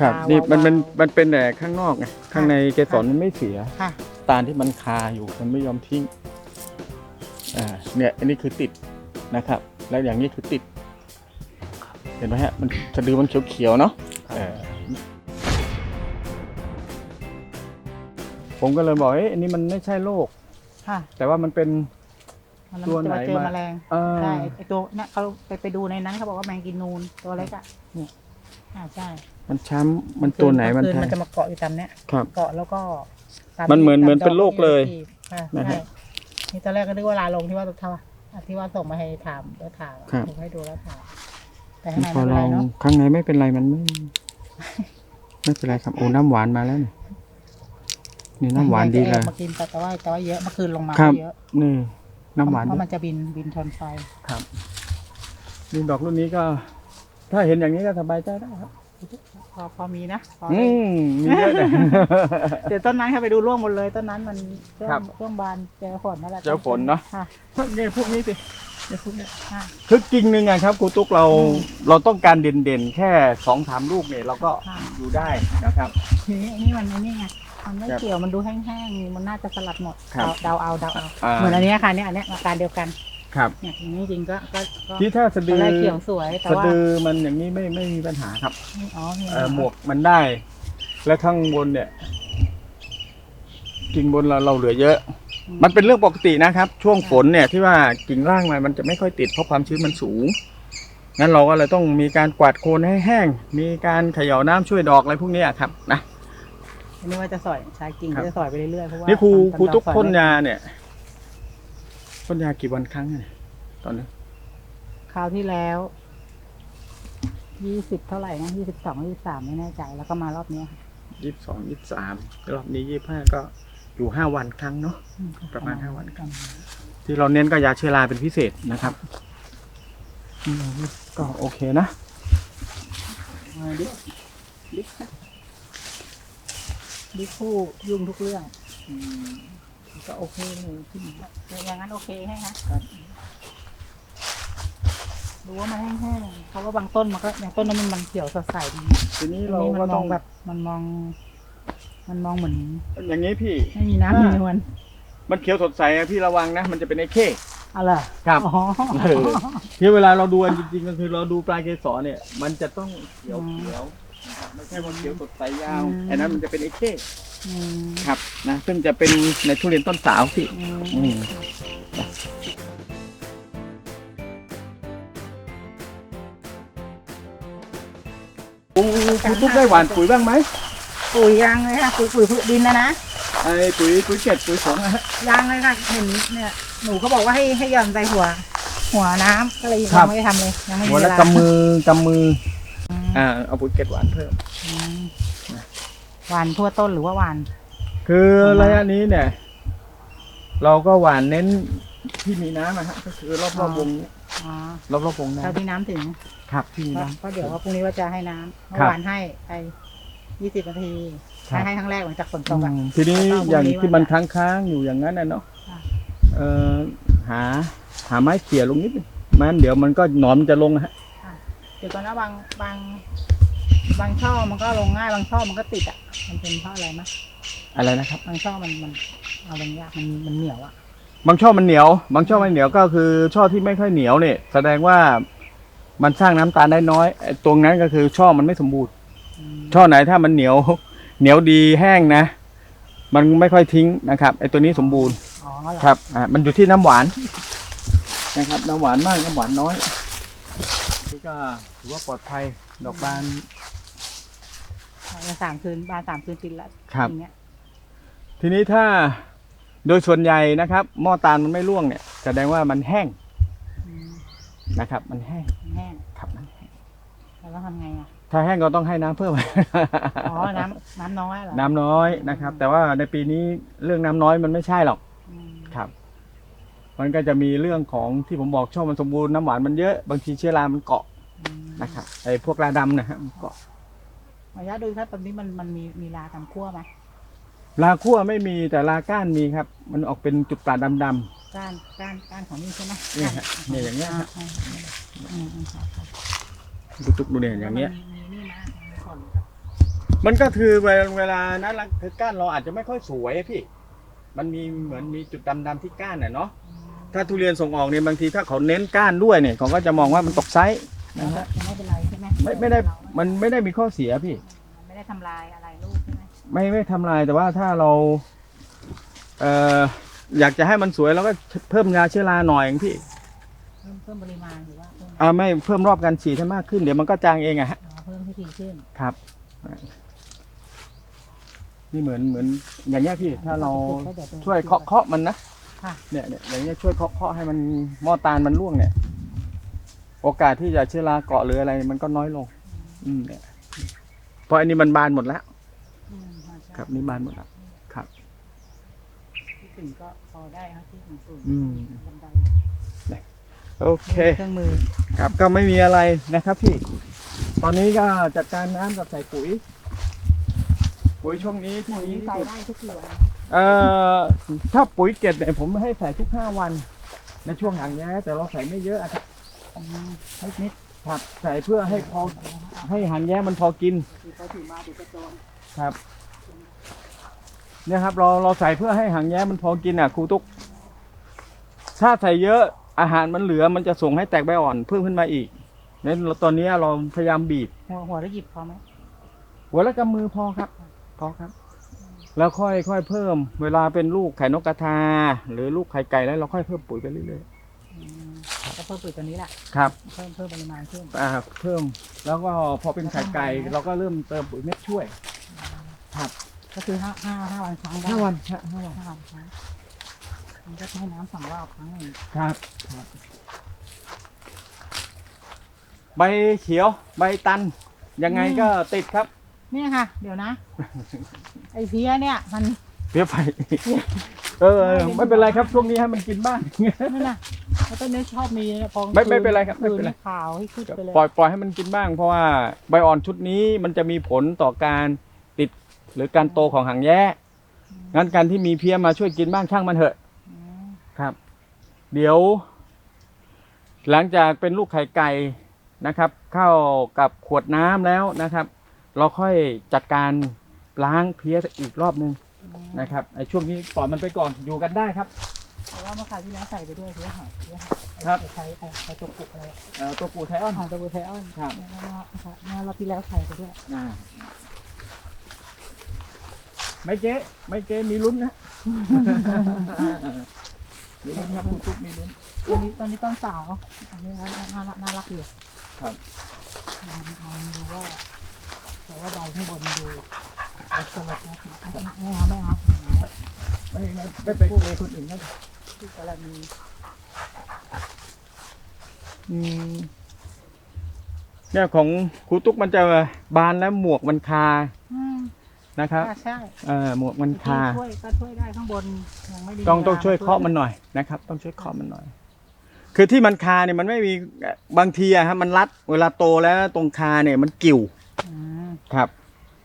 ครับคานี่มันมันวาวมันเป็นแต่ข้างนอกไงข้างในเกสรมันไม่เสียค่ะตาลที่มันคาอยู่มันไม่ยอมทิ้งอ่าเนี่ยอันนี้คือติดนะครับ แล้วอย่างนี้คือติด เห็นไหมฮะ มันสะดือมันเขียวๆเนาะเออผมก็เลยบอกเอ๊ะอันนี้มันไม่ใช่โรคค่ะแต่ว่ามันเป็น มันตัวไหนจะเจอมาแมลงเอ่อใช่ไอตัวเนี่ยเขาไปไปดูในนั้นเขาบอกว่าแมงกินนูนตัวเล็กอะเนี่ยอ่าใช่ มันช้ำมันตัวไหนมันคืแทมันงจะมาเกาะอยู่ตามเนี้ยครับเกาะแล้วก็ตามันเหมือนตาเหมือนเป็นดกโรคเลยที่ค่ะนะฮะใช่นี่ตอนแรกก็นึกว่าลาลงที่ว่าทว่าที่ว่าส่งมาให้ถามแล้วถามครับผมให้ดูแล้วถามแต่ข้างในพอไม่เป็นลไรองเนาะข้างในไม่เป็นไรมันไม่ไม่เป็นไรครับโอ้น้ำหวานมาแล้วนี่นี่น้ำหวานดีเลยมากินแต่แต่ว่าแต่ว่าเยอะเมื่อคืนลงมาครับ เยอะนี่ น้ำหวานเพดีราะมันจะบินบินชนไฟ ครับนี่ดอกรุ่นนี้ก็ ถ้าเห็นอย่างนี้ก็สบายใจได้ครับ พอพอมีนะพออืได้มมีเยอะเลย เดี๋ยวต้นนั้นค่ะไปดูร่วงหมดเลยต้นนั้นมันช่วงครับช่วงบานเจอฝนนั่นแหละเจอฝนเนอะ ค่ะเนี่ยพวกนี้สิเนี่ยพวกนี้ค่ะ คือกิ่งหนึ่งอะครับครูตุ๊กเราอืมเราต้องการเด่นๆ แค่สองสามลูกเนี่ยเราก็ค่ะดูได้นะครับ ทีนี้นี่มันไอ้นี่ไงมันไม่ครับเกี่ยวมันดูแห้งๆมันน่าจะสลัดหมดครับเดาเดาเอาเดาเอาอ่า เหมือนอันเนี้ยค่ะเนี่ยอันเนี้ยอาการเดียวกัน ครับเนี่ยอย่างนี้จริงก็ก็ก็ที่ถ้าสะตดือนอแรกเขียวสวยแต่สะว่าดือมันอย่างนี้ไม่ไม่มีปัญหาครับอ๋อนี่เอ่อหมวกมันได้ และข้างบนเนี่ยกิ่งบนเราเราเหลือเยอะ มันเป็นเรื่องปกตินะครับ ช่วงฝนเนี่ยที่ว่ากิ่งล่างมันมันจะไม่ค่อยติดเพราะความชื้นมันสูงงั้นเราก็เลยต้องมีการกวาดโคนให้แห้ง มีการเขย่าน้ำช่วยดอกอะไรพวกเนี้ยครับนะอันนี้ว่าจะสอยชายกิ่งครับก็จะสอยไปเรื่อยๆเพราะว่านี่ครูมันครูตุ๊กสอยพ่นไม่ยาเนี่ย พ่นยากี่วันครั้งเนี่ยตอนนี้คราวที่แล้ว ยี่สิบเท่าไหร่นะยี่สิบสองยี่สิบสามไม่แน่ใจ แล้วก็มารอบเนี้ยค่ะยี่สิบสองยี่สิบสามรอบนี้ยี่สิบห้าก็อยู่ห้าวันครั้งเนาะ อืประมาณห้าวันครับที่เราเน้นก็ยาเชื้อราเป็นพิเศษนะครับอืมก็โอเคนะเอาดิดิดิคู่ยุ่งทุกเรื่อง ก็โอเคเลยที่อย่างนั้นโอเคให้นะดูว่ามันแห้งๆเพราะว่าบางต้นมันก็อย่างต้นนั้นมันมันเขียวสดใสดีทีนี้เราเรามัก็นมต้อองงแบบมันมอง มันมองเหมือน อย่างนี้พี่ไม่มีน้ำอ่ามีนวลมันเขียวสดใสอะพี่ระวังนะ มันจะเป็นไอ้เข้อะไรอครับอ๋อเออที่เวลาเราดูกันจริงๆก็คือเราดูปลายเกสรเนี่ย มันจะต้องเขียวเขียวนะครับ ไม่ใช่ว่าเขียวสดใสยาวอันนั้นมันจะเป็นไอ้เข้อืมครับนะซึ่งจะเป็นในทุเรียนต้นสาวพี่อืมอืมคุณคุณตุ๊กได้หวานปุ๋ยบ้างไหมปุ๋ยยางเลยค่ะปุ๋ยปุ๋ยพืชดินนะนะไอ้ปุ๋ยปุ๋ยเจ็ดปุ๋ยสองนะฮะ ยางเลยค่ะเห็นเนี่ยหนูเขาบอกว่าให้ให้หย่อนใส่หัว หัวน้ำก็เลยครัยับงไม่ได้ทำเลยยังไม่มีหัวเวละลากำมือกำมือ อืมอ่าเอาปุ๋ยเกล็ดหวานเพิ่ม อืมหวานทั่วต้นหรือว่าหวาน คือระยะนี้เนี่ย เราก็หวานเน้นที่มีน้ำนะฮะก็คือรอบรอบๆวงอ๋อรอบรอบๆวงเท่าน้ำที่น้ำถึงครับที่มีเพราะน้ำเพราะเดี๋ยวว่าพรุ่งนี้ว่าจะให้น้ำเมื่ครัอบวานให้ไปยี่สิบนาทีครับให้ให้ครั้งแรกหลังจากฝนตกอะอืมทีนี้แล้วก็อย่างพรุ่งนี้ที่มันว่าจะค้างๆอยู่อย่างนั้นนะเนาะค่ะ เอ่อหาหาไม้เขี่ยลงนิดนึงไมันเดี๋ยวมันก็หนอนมันจะลงนะฮะ เดี๋ยวก่อนนะบางบางบางช่อมันก็ลงง่ายบางช่อมันก็ติดอะ มันเป็นเพราะอะไรมะอะไรนะครับ บางช่อมันมันเอาลงยากมันมันเหนียวอะ บางช่อมันเหนียว บางช่อไม่เหนียวก็คือช่อที่ไม่ค่อยเหนียวเนี่ยแสดงว่ามันสร้างน้ำตาลได้น้อยไอ้ตรงนั้นก็คือช่อมันไม่สมบูรณ์ อืมช่อไหนถ้ามันเหนียว เหนียวดีแห้งนะ มันไม่ค่อยทิ้งนะครับไอ้ตัวนี้สมบูรณ์อ๋อเหรอครับอ่ามันอยู่ที่น้ำหวานนะครับ น้ำหวานมากน้ำหวานน้อย นี่ก็ถือว่าปลอดภัยดอกบาน สามคืนบานสามคืนติดแล้วครับ อย่างเงี้ยทีนี้ถ้าโดยส่วนใหญ่นะครับหม้อตาลมันไม่ร่วงเนี่ยแสดงว่ามันแห้งอืมนะครับ มันแห้งแห้งครับมันแห้งแล้วเราทำไงอะถ้าแห้งก็ต้องให้น้ำเพิ่ม อ๋อน้ำน้ำน้อยเหรอน้ำน้อยนะครับ แต่ว่าในปีนี้เรื่องน้ำน้อยมันไม่ใช่หรอกอืมครับ มันก็จะมีเรื่องของที่ผมบอกช่อมันสมบูรณ์น้ำหวานมันเยอะบางทีเชื้อรา มันเกาะอืมนะครับไอ้พวกราดำนะฮะมันเกาะระยะดูถ้าตอนนี้มันมันมีมีลาทำคั่วไหมลาคั่วไม่มีแต่ลาก้านมีครับ มันออกเป็นจุดตาดำก้านก้านก้านของนี่ใช่ไหมเนี่ยฮะเนี่ยอย่างเงี้ยฮะอ่าอ่าอืมอืมครับครับๆดูตุกดูเนี่ยอย่างเงี้ย มีมีนี่นะมีผลครับมันก็คือเวลาเวลานั้นละคือก้านเราอาจจะไม่ค่อยสวยอะพี่ มันมีเหมือนมีจุดดำๆที่ก้านน่ะเนาะ ถ้าทุเรียนส่งออกเนี่ยบางทีถ้าเขาเน้นก้านด้วยเนี่ยเขาก็จะมองว่ามันตกไซส์แล้นะวก็ฮะไม่เป็นไรใช่ไหมไม่ไม่ได้มันไม่ได้มีข้อเสียพี่ ไม่ได้ทำลายอะไรลูกใช่ไหมไม่ไม่ทำลายแต่ว่าถ้าเราเอ่ออยากจะให้มันสวยเราก็เพิ่มยาเชื้อราหน่อยเองพี่เพิ่มเพิ่มปริมาณหรือว่าเพิ่มอ่าไม่เพิ่มรอบการฉีดให้มากขึ้นเดี๋ยวมันก็จางเองอะฮะอ๋อเพิ่มให้ถี่ขึ้นครับ นี่เหมือนเหมือนอย่างเงี้ยพี่ ถ้าเราช่วยเคาะเคาะมันนะ ค่ะ เนี่ยเนี่ยอย่างเงี้ยช่วยเคาะเคาะให้มันหม้อตาลมันร่วงเนี่ย โอกาสที่จะเชื้อราเกาะหรืออะไร มันก็น้อยลง อืมเนี่ยเพราะอันนี้มันบานหมดแล้ว อืมใช่ครับนี่บานหมดแล้ว ครับ ที่ถึงก็พอได้ครับที่ถึงสูงอืม บันไดโอเค เครื่องมือ ครับก็ไม่มีอะไรนะครับพี่ ตอนนี้ก็จัดการน้ำกับใส่ปุ๋ย ปุ๋ยช่วงนี้ที่ปุ๋ยนี้ใส่ได้ทุกเดือน เอ่อถ้าปุ๋ยเกล็ดเนี่ยผมให้ใส่ทุกห้าวันในช่วงหางแย้แต่เราใส่ไม่เยอะอะครับอืมนิดนิดครับใส่เพื่อให้พอให้หางแย้มันพอกินถือไปถือมาถือกระโจนครับ เนี่ยครับเราเราใส่เพื่อให้หางแย้มันพอกินอะครูตุ๊กถ้าใส่เยอะอาหารมันเหลือมันจะส่งให้แตกใบอ่อนเพิ่มขึ้นมาอีกนั้นตอนนี้เราพยายามบีบหัวหัวแล้วหยิบพอไหมหัวละกำมือพอครับ พอครับ แล้วค่อยค่อยเพิ่ม เวลาเป็นลูกไข่นกกระทา หรือลูกไข่ไก่แล้วเราค่อยเพิ่มปุ๋ยไปเรื่อยอืมก็เพิ่มปุ๋ยตัวนี้แหละๆครับเพิ่มเพิ่มปริมาณขึ้นอ่าเพิ่มแล้วก็พอเป็นไข่ไก่เราก็เริ่มเติมปุ๋ยเม็ดช่วย ก็คือห้าห้าห้าวันครั้งได้ห้าวันฮะห้าวันห้าวันครั้งมันก็ให้น้ำสองรอบครั้งหนึ่งครับครับใบเขียว ใบตัน ยังไงก็ติดครับ เนี่ยค่ะ เดี๋ยวนะ ไอ้เพี้ยเนี่ย มัน เพี้ยไฟเออ ไม่เป็นไรครับช่วงนี้ให้มันกินบ้างนั่นน่ะแล้วต้นนี้ชอบมีนะพอไม่ไม่เป็นไรครับไม่เป็นไรขาวให้ขึ้นไปเลยปล่อยปล่อยให้มันกินบ้าง เพราะว่าใบอ่อนชุดนี้มันจะมีผลต่อการติดหรือการโตของหางแย้งั้นการที่มีเพี้ยมาช่วยกินบ้างช่างมันเถอะอืมครับ เดี๋ยว หลังจากเป็นลูกไข่ไก่นะครับ เข้ากับขวดน้ำแล้วนะครับ เราค่อยจัดการล้างเพี้ยอีกรอบนึงนะครับไอ้ช่วงนี้ปล่อยมันไปก่อนอยู่กันได้ครับแต่ว่าเมื่อคราวที่แล้วใส่ไปด้วยเพี้ยหายเพี้ยหายครับใช้ไอ้ไอ้ตัวกุกอะไรเอ่อตัวปูไทออนหายตัวบูไทออนครับเนี่ยนะนะคะเนี่ยรอบที่แล้วใส่ไปด้วยอ่าไม่เจ๊ไม่เจ๊มีลุ้นนะมีลุ้นครับคุณทุกมีลุ้นตอนนี้ตอนนี้ต้นสาวอันนี้น่าน่าน่ารักอยู่ครับลองลองดูว่า แต่ว่าใบข้างบนดูเอาสลัดนะไม่เอาไม่เอาไม่ไม่ไม่ไปเลยคนอื่นนะที่กรณีอืมเนี่ยของครูตุ๊กมันจะบานแล้วหมวกมันคานะครับใช่เออหมวกมันคาช่วยก็ช่วยได้ข้างบนยังไม่ด้ต้องต้องช่วยเคาะมันหน่อยนะครับ ต้องช่วยเคาะมันหน่อย คือที่มันคาเนี่ยมันไม่มีบางทีอะฮะมันรัดเวลาโตแล้วตรงคาเนี่ยมันกิ่ว ครับ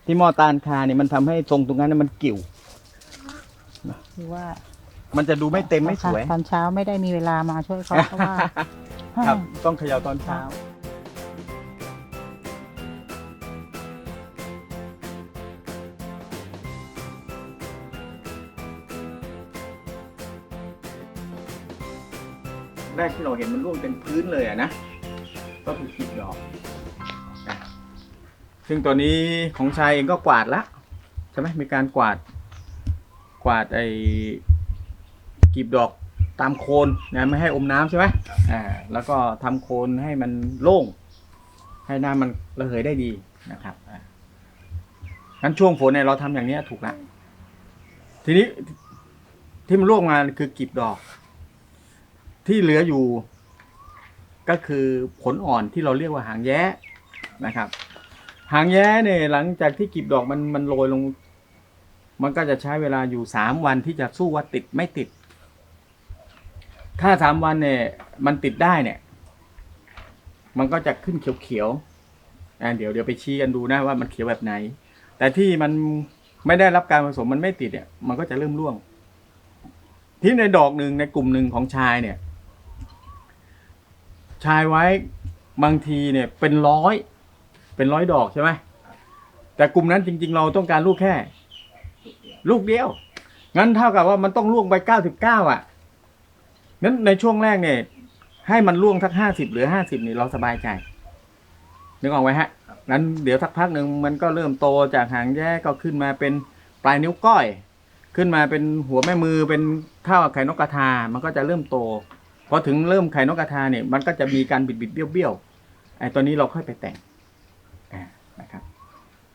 ที่หมอตาลคาเนี่ยมันทำให้ทรงตรงนั้นเนยมันกิ่วคือว่ามันจะดูไม่เต็มไม่สวย ตอนเช้าไม่ได้มีเวลามาช่วยเขาเพราะว่า ครับ ต้องเขย่าตอนเช้า แรกที่เราเห็นมันร่วงเป็นพื้นเลยอะนะ ก็คือขีดดอกนะ ซึ่งตัวนี้ของชายเองก็กวาดละใช่ไหมมีการกวาดกวาดไอ้กีบดอกตามโคนนะไม่ให้อมน้ำใช่ไหมอ่าแล้วก็ทำโคนให้มันโล่ง ให้น้ำมันระเหยได้ดีนะครับอ่างั้นช่วงฝนเนี่ยเราทำอย่างนี้ถูกละทีนี้ที่มันร่วงมาคือกีบดอก ที่เหลืออยู่ ก็คือผลอ่อนที่เราเรียกว่าหางแย้นะครับ หางแย้เนี่ยหลังจากที่กีบดอกมันมันโรยลง มันก็จะใช้เวลาอยู่สามวันที่จะสู้ว่าติดไม่ติด ถ้าสามวันเนี่ย มันติดได้เนี่ย มันก็จะขึ้นเขียวๆอ่าเดี๋ยวเดี๋ยวไปชี้กันดูนะว่ามันเขียวแบบไหน แต่ที่มันไม่ได้รับการผสมมันไม่ติดเนี่ย มันก็จะเริ่มร่วง ที่ในดอกหนึ่งในกลุ่มหนึ่งของชายเนี่ย ชายไว้บางทีเนี่ยเป็นร้อย เป็นร้อยดอกใช่ไหมแต่กลุ่มนั้นจริง ๆ เราต้องการลูกแค่ ลูกเดียว งั้นเท่ากับว่ามันต้องล่วงไปเก้าสิบเก้าอะนั้นในช่วงแรกเนี่ย ให้มันล่วงสักห้าสิบหรือห้าสิบนี่เราสบายใจนึกออกไหมฮะนั้นเดี๋ยวสักพักหนึ่งมันก็เริ่มโตจากหางแย่ก็ขึ้นมาเป็นปลายนิ้วก้อย ขึ้นมาเป็นหัวแม่มือเป็นเท่าไข่นกกระทา มันก็จะเริ่มโตพอถึงเริ่มไข่นกกระทาเนี่ยมันก็จะมีการบิดบิดๆเบี้ยวเบี้ยวๆไอ้ตัวนี้เราค่อยไปแต่ง นะครับ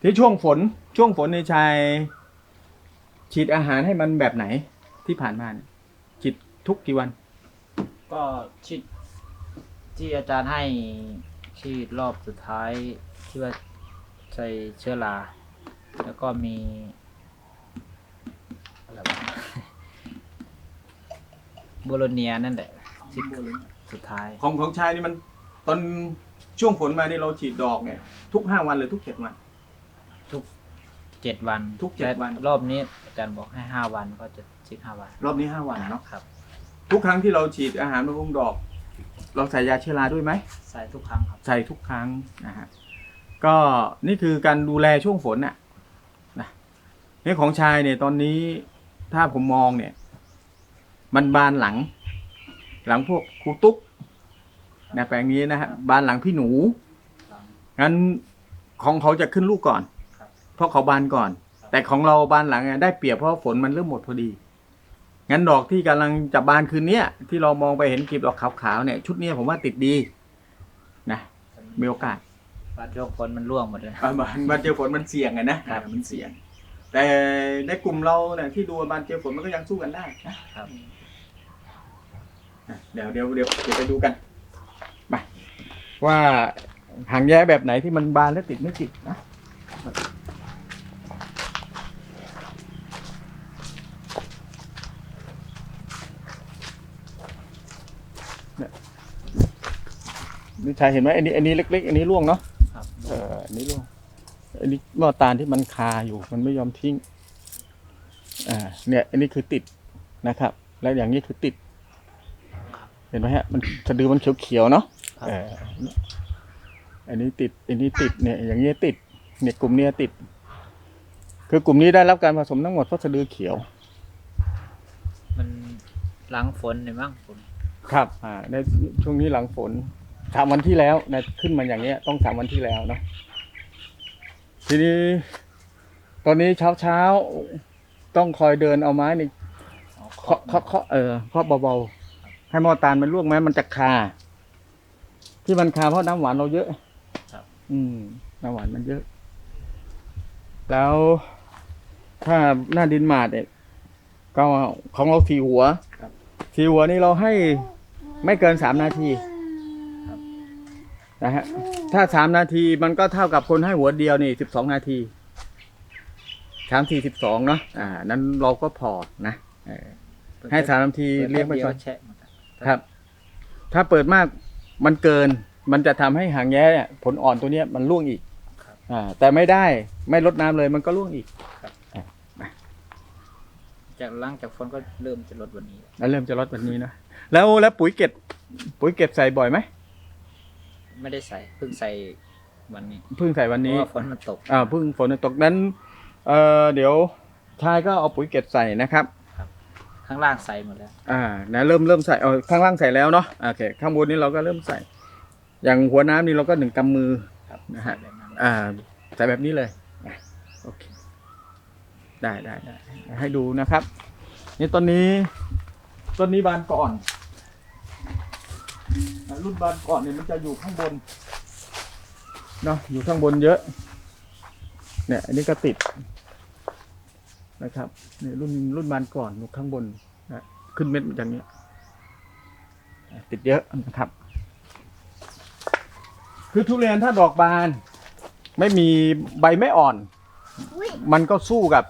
ที่ช่วงฝนช่วงฝนในชายฉีดอาหารให้มันแบบไหนที่ผ่านมาเนี่ยฉีดทุกกี่วัน ก็ฉีดที่อาจารย์ให้ฉีดรอบสุดท้ายที่ว่าใส่เชื้อรา แล้วก็มีอะไรวะโบโลเนียนั่นแหละฉีดสุดท้าย ของของชายนี่มันตอน ช่วงฝนมานี่เราฉีดดอกเนี่ยทุกห้าวันหรือทุกเจ็ดวันทุกเจ็ดวันทุกเจ็ดวันแต่รอบนี้อาจารย์บอกให้ห้าวันก็จะฉีดห้าวันรอบนี้ห้าวันเนาะครับทุกครั้งที่เราฉีดอาหารบำรุงดอก เราใส่ยาเชื้อราด้วยไหม ใส่ทุกครั้งครับ ใส่ทุกครั้งนะฮะก็นี่คือการดูแลช่วงฝนน่ะนะนี่ของชายเนี่ยตอนนี้ถ้าผมมองเนี่ย มันบานหลัง หลังพวกครูตุ๊ก นะแปลงนี้นะฮะบานหลังพี่หนูครับงั้นของเขาจะขึ้นลูกก่อนครับเพราะเขาบานก่อน แต่ของเราบานหลังอะได้เปรียบเพราะฝนมันเริ่มหมดพอดี งั้นดอกที่กำลังจะบานคืนเนี้ยที่เรามองไปเห็นกลีบดอกขาวๆเนี่ย ชุดเนี้ยผมว่าติดดีนะมีโอกาสว่าช่วงฝนมันร่วงหมดเลยอะมันมันเจอฝนมันเสี่ยงไงนะครับมันเสี่ยง แต่ในกลุ่มเราเนี่ยที่ดูบานเจอฝนมันก็ยังสู้กันได้นะครับอะเดี๋ยวเดี๋ยวเดี๋ยวเดี๋ยวไปดูกันมา ว่าหางแย้แบบไหนที่มันบานและติดไม่ติดนะเนี่ยนี่ชายเห็นไหมอันนี้อันนี้เล็ก ๆ อันนี้ร่วงเนาะครับเอออันนี้ร่วงอันนี้หม้อตาลที่มันคาอยู่ มันไม่ยอมทิ้งอ่าเนี่ย อันนี้คือติดนะครับ แล้วอย่างนี้คือติด เห็นไหมฮะ มันสะดือมันเขียวๆเนาะครับ เอออันนี้ติด อันนี้ติดเนี่ย อย่างเงี้ยติด เนี่ยกลุ่มเนี้ยติด คือกลุ่มนี้ได้รับการผสมทั้งหมดเพราะสะดือเขียว มันหลังฝนเนี่ยมั้งฝนครับ อ่า ในช่วงนี้หลังฝนสามวันที่แล้วนะขึ้นมาอย่างเงี้ย ต้องสามวันที่แล้วเนาะ ทีนี้ ตอนนี้เช้าเช้าๆต้องคอยเดินเอาไม้นี่อ๋อเคาะเคาะเคาะเออเคาะเบาๆให้หมอตาลมันล่วงไหมมันจะคา ที่มันคาเพราะน้ำหวานเราเยอะครับ อืม น้ำหวานมันเยอะ แล้วถ้าหน้าดินหมาดเนี่ยก็ของเราทีหัวครับทีหัวนี่เราให้ไม่เกินสามนาทีครับนะฮะถ้าสามนาทีมันก็เท่ากับคนให้หัวเดียวนี่สิบสองนาทีสามทีสิบสองเนาะอ่า นั้นเราก็พอนะเออให้สามนาทีปิดเลี้ยงไปแป๊บดีวก่อนแชะหมดอะครับ ถ้าเปิดมาก มันเกินมันจะทำให้หางแย้เนี่ยผลอ่อนตัวเนี้ยมันร่วงอีกครับอ่าแต่ไม่ได้ไม่ลดน้ำเลยมันก็ร่วงอีกจากหลังจากฝนก็เริ่มจะลดวันนี้แล้วเริ่มจะลดวันนี้นะแล้วแล้วปุ๋ยเก็บปุ๋ยเก็บใส่บ่อยไหมไม่ได้ใส่เพิ่งใส่วันนี้เพิ่งใส่วันเพนี้ราะว่าฝนมันตกอ่าเพิ่งฝนตกนั้นเอ่อเดี๋ยวชายก็เอาปุ๋ยเก็บใส่นะครับ ข้างล่างใส่หมดแล้ว อ่านะเริ่มเริ่มใส่เออข้างล่างใส่แล้วเนาะโอเคข้างบนนี้เราก็เริ่มใส่ อย่างหัวน้ำนี่เราก็หนึ่งกำมือ ครับนะฮะ ใส่แบบนั้นอ่าใส่แบบนี้เลยอะโอเคได้ได้ได้ให้ดูนะครับ นี่ต้นนี้ต้นนี้บานก่อนอะรุ่นบานก่อนเนี่ยมันจะอยู่ข้างบนเนาะอยู่ข้างบนเยอะ เนี่ย อันนี้ก็ติด นะครับเนี่ยรุ่นรุ่นบานก่อนอยู่ข้างบนนะขึ้นเม็ดอย่างเนี้ยอะติดเยอะนะครับ คือทุเรียนถ้าดอกบาน ไม่มีใบไม่อ่อน มันก็สู้กับ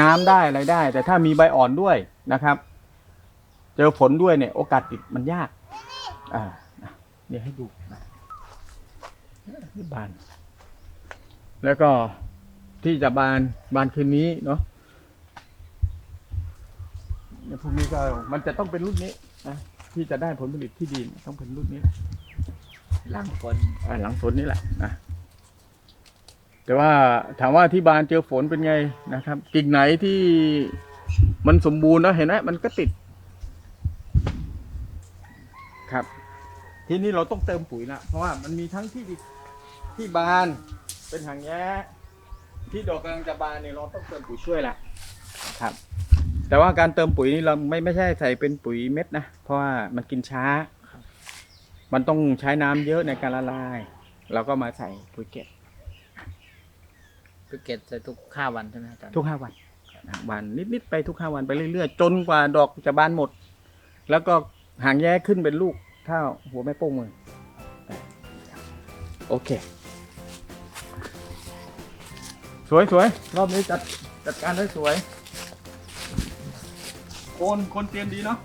น้ำได้อะไรได้ แต่ถ้ามีใบอ่อนด้วยนะครับ เจอฝนด้วยเนี่ย โอกาสติดมันยากอ่านะเนี่ยให้ดูนะนี่บาน แล้วก็ ที่จะบานบานคืนนี้เนาะเนี่ยพวกนี้ก็มันจะต้องเป็นรุ่นนี้นะที่จะได้ผลผลิตที่ดีต้องเป็นรุ่นนี้หลังฝนอ่าหลังฝนนี่แหละนะแต่ว่าถามว่าที่บานเจอฝนเป็นไงนะครับ กิ่งไหนที่มันสมบูรณ์แล้วเห็นไหมมันก็ติด ครับ ทีนี้เราต้องเติมปุ๋ยละเพราะว่ามันมีทั้งที่ที่บานเป็นหางแย้ ที่ดอกกำลังจะบานเนี่ยเราต้องเติมปุ๋ยช่วยละครับ แต่ว่าการเติมปุ๋ยนี่เราไม่ไม่ใช่ใส่เป็นปุ๋ยเม็ดนะเพราะว่ามันกินช้า มันต้องใช้น้ำเยอะในการละลายเราก็มาใส่ปุ๋ยเกล็ดคือเก็ตใส่ทุกห้าวันใช่ไหมอาจารย์ทุกห้าวันนะวันนิดๆไปทุกห้าวันไปเรื่อยๆ จนกว่าดอกจะบานหมด แล้วก็หางแย้ขึ้นเป็นลูกเท่าหัวแม่โป้งมือโอเค สวยสวยรอบนี้จัดจัดการได้สวยคนคนเตรียมดีเนาะ